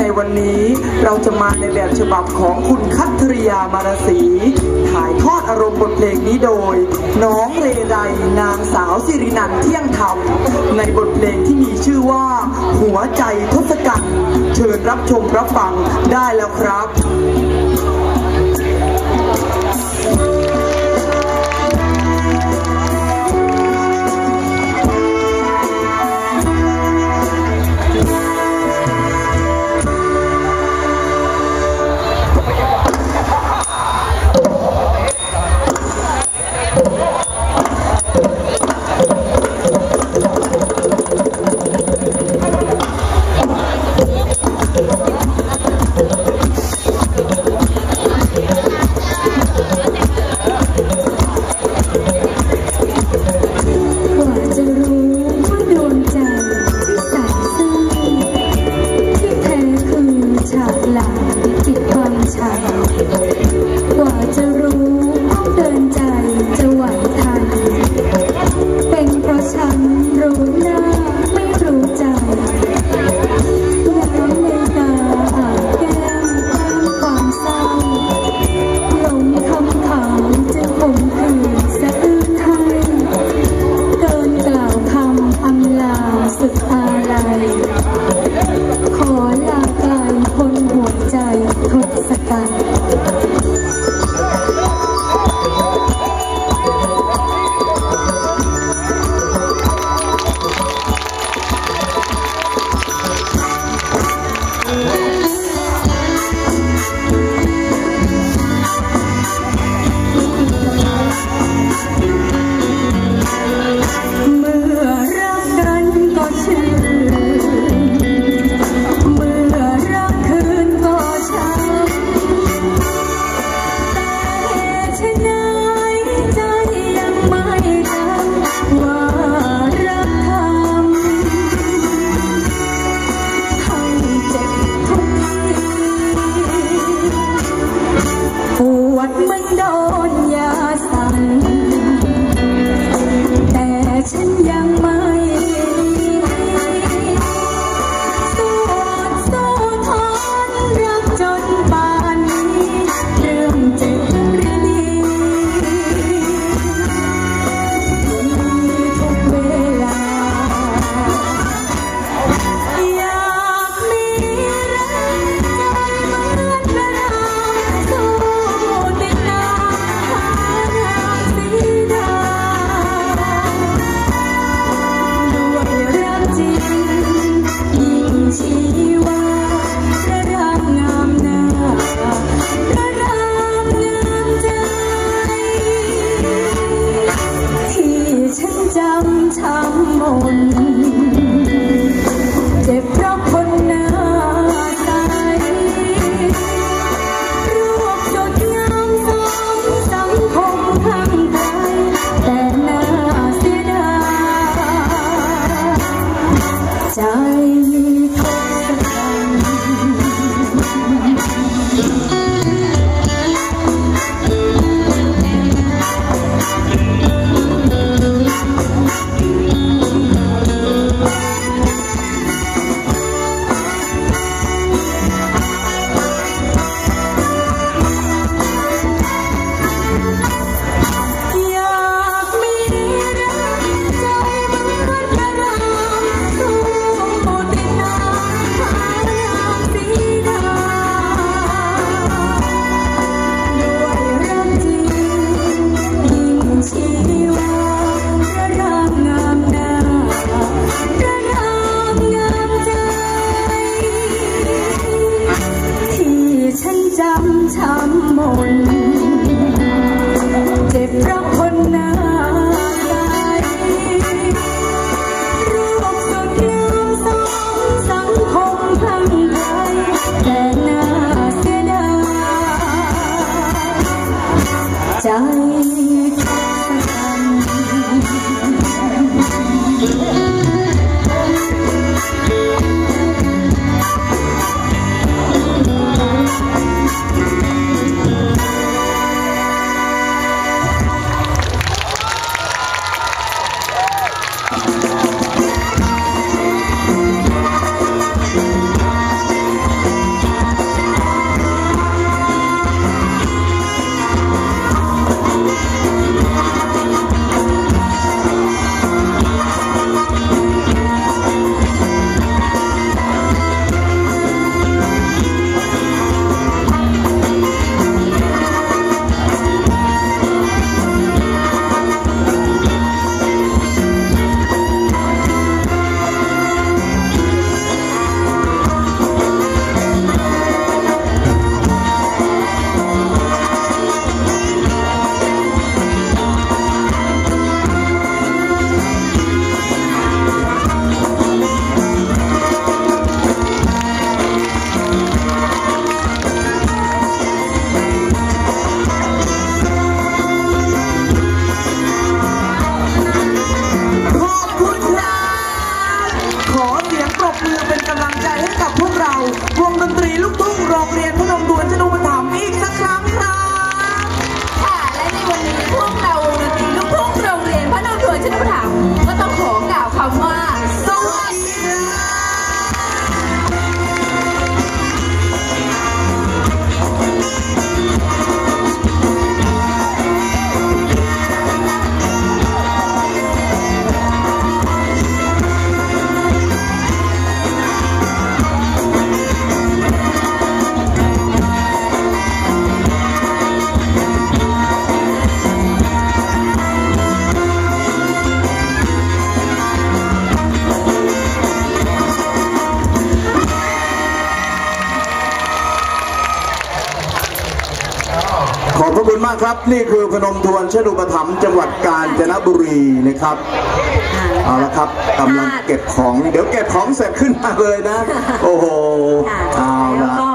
ในวันนี้เราจะมาในแบบฉบับของคุณคัทริยามารสี ถ่ายทอดอารมณ์บทเพลงนี้โดย น้องเรไรนางสาวสิรินันเที่ยงธรรมในบทเพลงที่มีชื่อว่า หัวใจทศกัณฐ์เชิญรับชมรับฟังได้แล้วครับ Saka. อบพระคุณมากครับ นี่คือพนมทวนชนุปถัมภ์จังหวัดกาญจนบุรีนะครับเอาละครับกำลังเก็บของ เดี๋ยวเก็บของเสร็จขึ้นมาเลยนะ โอ้โหค่ะเอา